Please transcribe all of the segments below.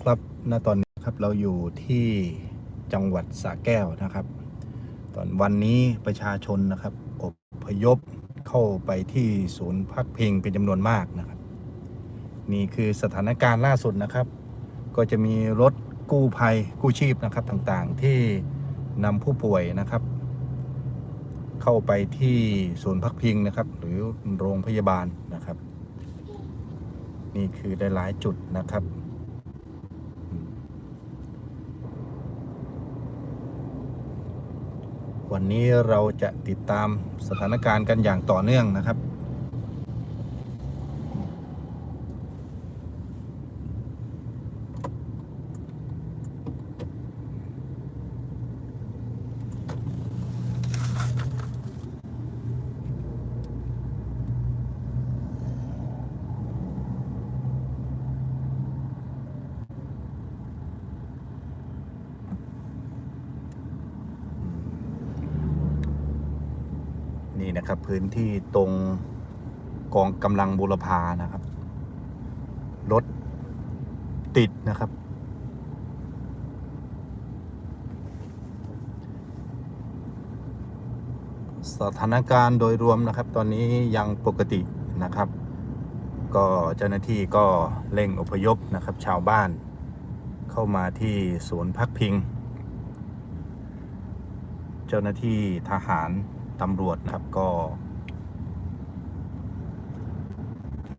ครับณตอนนี้ครับเราอยู่ที่จังหวัดสระแก้วนะครับ ตอนวันนี้ประชาชนนะครับอบพยพเข้าไปที่ศูนย์พักพิงเป็นจำนวนมากนะครับ นี่คือสถานการณ์ล่าสุดนะครับ ก็จะมีรถกู้ภัยกู้ชีพนะครับต่างๆ ที่นำผู้ป่วยนะครับ เข้าไปที่ศูนย์พักพิงนะครับ หรือโรงพยาบาลนะครับ นี่คือได้หลายจุดนะครับ วันนี้เราจะติดตามสถานการณ์กันอย่างต่อเนื่องนะครับ นี่นะครับ พื้นที่ตรงกองกำลังบูรพานะครับ รถติดนะครับ สถานการณ์โดยรวมนะครับ ตอนนี้ยังปกตินะครับ ก็เจ้าหน้าที่ก็เร่งอพยพนะครับ ชาวบ้านเข้ามาที่ศูนย์พักพิง เจ้าหน้าที่ทหาร ตำรวจนะครับก็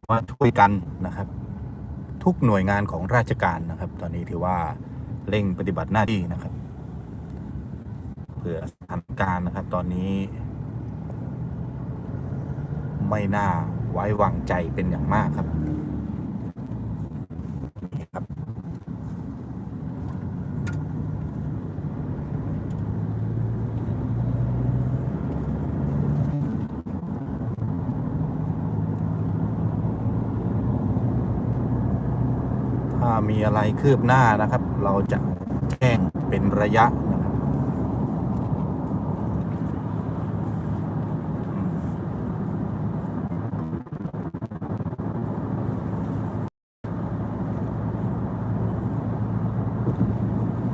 มาช่วยกันนะครับ ทุกหน่วยงานของราชการนะครับ ตอนนี้ถือว่าเร่งปฏิบัติหน้าที่นะครับ เพื่อสถานการณ์นะครับ ตอนนี้ ไม่น่าไว้วางใจเป็นอย่างมากครับนี่ครับ ถ้า มีอะไรคืบหน้านะครับ เราจะแจ้งเป็นระยะนะครับ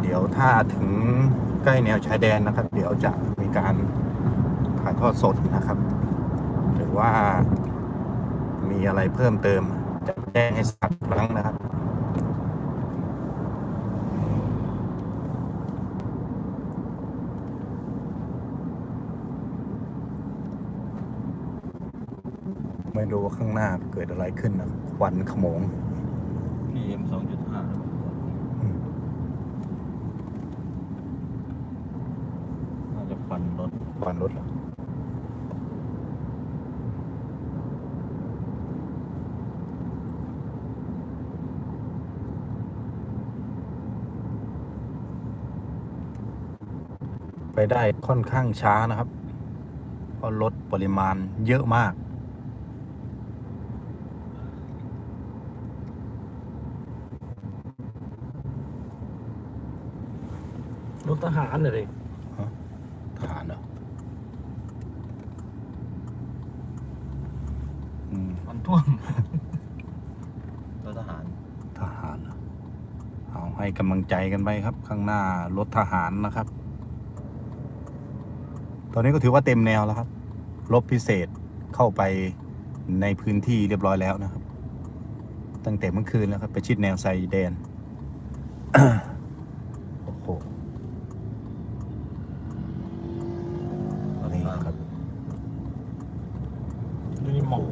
เดี๋ยวถ้าถึงใกล้แนวชายแดนนะครับ เดี๋ยวจะมีการถ่ายทอดสดนะครับ หรือว่ามีอะไรเพิ่มเติมจะแจ้งให้ทราบอีกครั้งนะครับ ไม่รู้ว่าข้างหน้าเกิดอะไรขึ้นนะควันขโมง PM สองจุดห้าอืมน่าจะควันรถควันรถเหรอไปได้ค่อนข้างช้านะครับ เพราะรถปริมาณเยอะมาก รถทหารเลยทหารเหรออืมควันท่วมรถทหาร ทหารเหรอเอาให้กำลังใจกันไปครับ ข้างหน้ารถทหารนะครับ ตอนนี้ก็ถือว่าเต็มแนวแล้วครับรบพิเศษเข้าไปในพื้นที่เรียบร้อยแล้วนะครับ ตั้งแต่เมื่อคืนแล้วครับ ไปชิดแนวไซแดน โอ้โหนี่ครับ นี่หมอก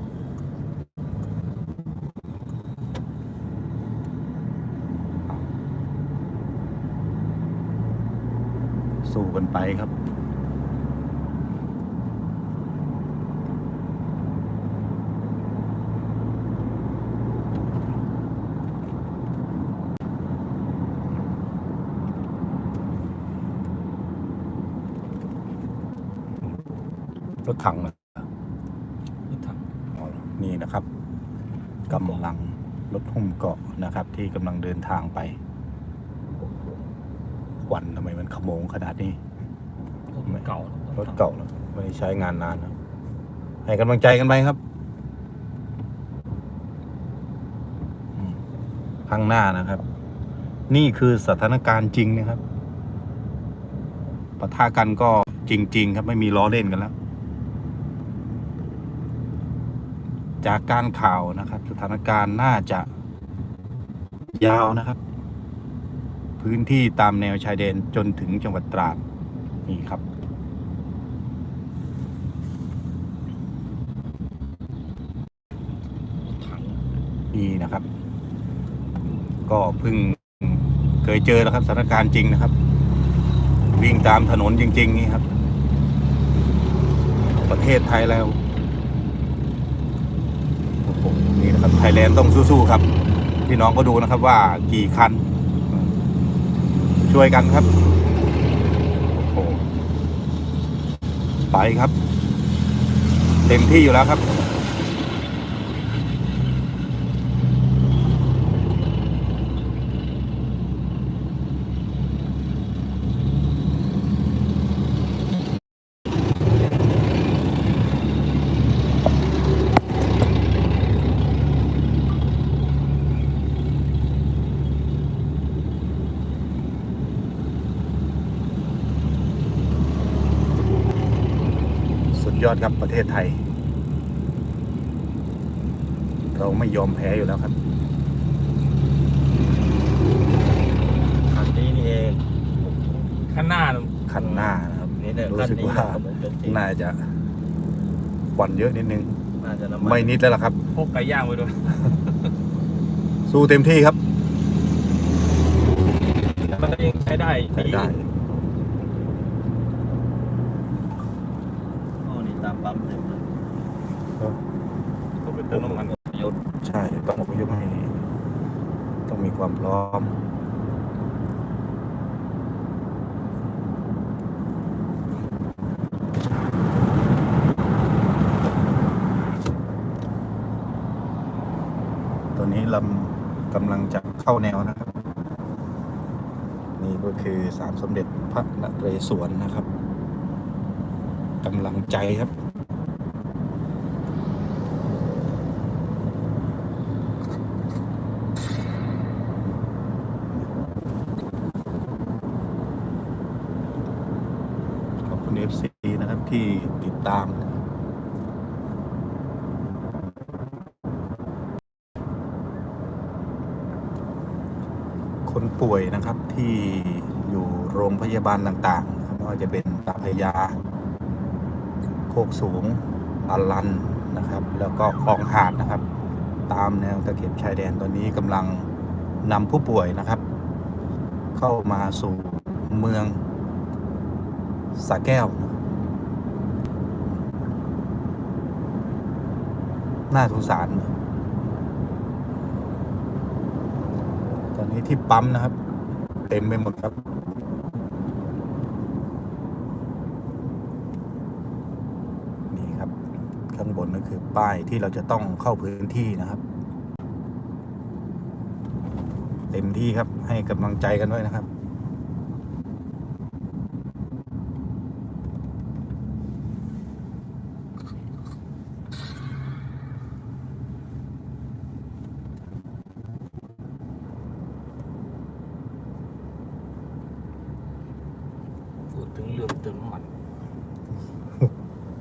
สู้ กันไปครับรถถังเหรอรถถังอ๋อนี่นะครับกำลังรถหุ้มเกาะนะครับ ที่กำลังเดินทางไปโอ้โห ควันทำไมมันขโมงขนาดนี้ รถเก่ารถเก่าแล้วไม่ได้ใช้งานนานนะให้กำลังใจกันไปครับอืมข้างหน้านะครับ นี่คือสถานการณ์จริงนะครับปะทะกันก็จริง ๆ ครับไม่มีล้อเล่นกันแล้ว จากการข่าวนะครับ สถานการณ์น่าจะยาวนะครับ พื้นที่ตามแนวชายแดนจนถึงจังหวัดตราดนี่ครับ นี่นะครับ ก็เพิ่งเคยเจอแล้วครับสถานการณ์จริงนะครับ วิ่งตามถนนจริง ๆ นี่ครับ ประเทศไทยแล้วนี่นะครับไทยแลนด์ต้องสู้ๆครับ พี่น้องก็ดูนะครับว่ากี่คัน ช่วยกันครับโอ้โหไปครับ เต็มที่อยู่แล้วครับ สุด ยอดครับประเทศไทย เราไม่ยอมแพ้อยู่แล้วครับคันนี้นี่เองข้างหน้าน่ะคันหน้านะครับนี่เนี่ยรู้คันสึกนี้ว่านะผมเป็นจริงน่าจะควันเยอะนิดนึงน่าจะน้ำมันไม่นิดแล้วล่ะครับพกไก่ย่างไปด้วยสู้เต็มที่ครับมันก็ยังใช้ได้ใช้ได้ อ๋อนี่ตาม ปั๊มเต็มเลยก็เป็นเติมน้ำมันยศใช่ต้องอพยพให้ต้องมีความพร้อมตอนนี้ลำกำลังจะเข้าแนวนะครับ นี่ก็คือสารสมเด็จพระนเรศวรนะครับกำลังใจครับ ขอบคุณ FC นะครับที่ ตาม คนป่วยนะครับที่อยู่โรงพยาบาลต่างๆไม่ว่าจะเป็นตาพยา โคกสูงอารันนะครับ แล้วก็คลองหาดนะครับ ตามแนวตะเข็บชายแดนตอนนี้กำลังนำผู้ป่วยนะครับ เข้ามาสู่เมืองสระแก้วนะครับ น่าสงสาร ตอนนี้ที่ปั๊มนะครับ เต็มไปหมดครับนี่ครับ ข้างบนก็คือป้ายที่เราจะต้องเข้าพื้นที่นะครับ เต็มที่ครับให้กำลังใจกันด้วยนะครับ ถึงเรื่องเติมน้ำมัน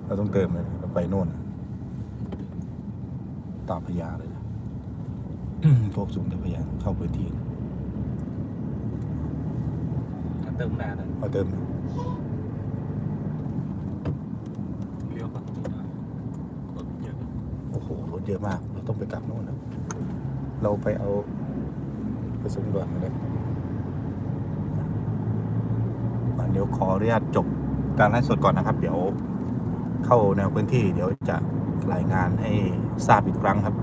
เราต้องเติมเลยเราไปโน่นน่ะตามพญาเลยนะ พวกสูงตาพญาเข้าพื้นที่ถ้าเติมหน้าน่ะเอาเติมเลี้ยวฝั่งนี้นะรถเยอะโอ้โหรถเยอะมาก เราต้องไปกลับโน่นนะเราไปเอาไปสำรวจมาเลยอะ เดี๋ยวขออนุญาตจบการไลฟ์สดก่อนนะครับ เดี๋ยวเข้าแนวพื้นที่ เดี๋ยวจะรายงานให้ทราบอีกครั้งครับ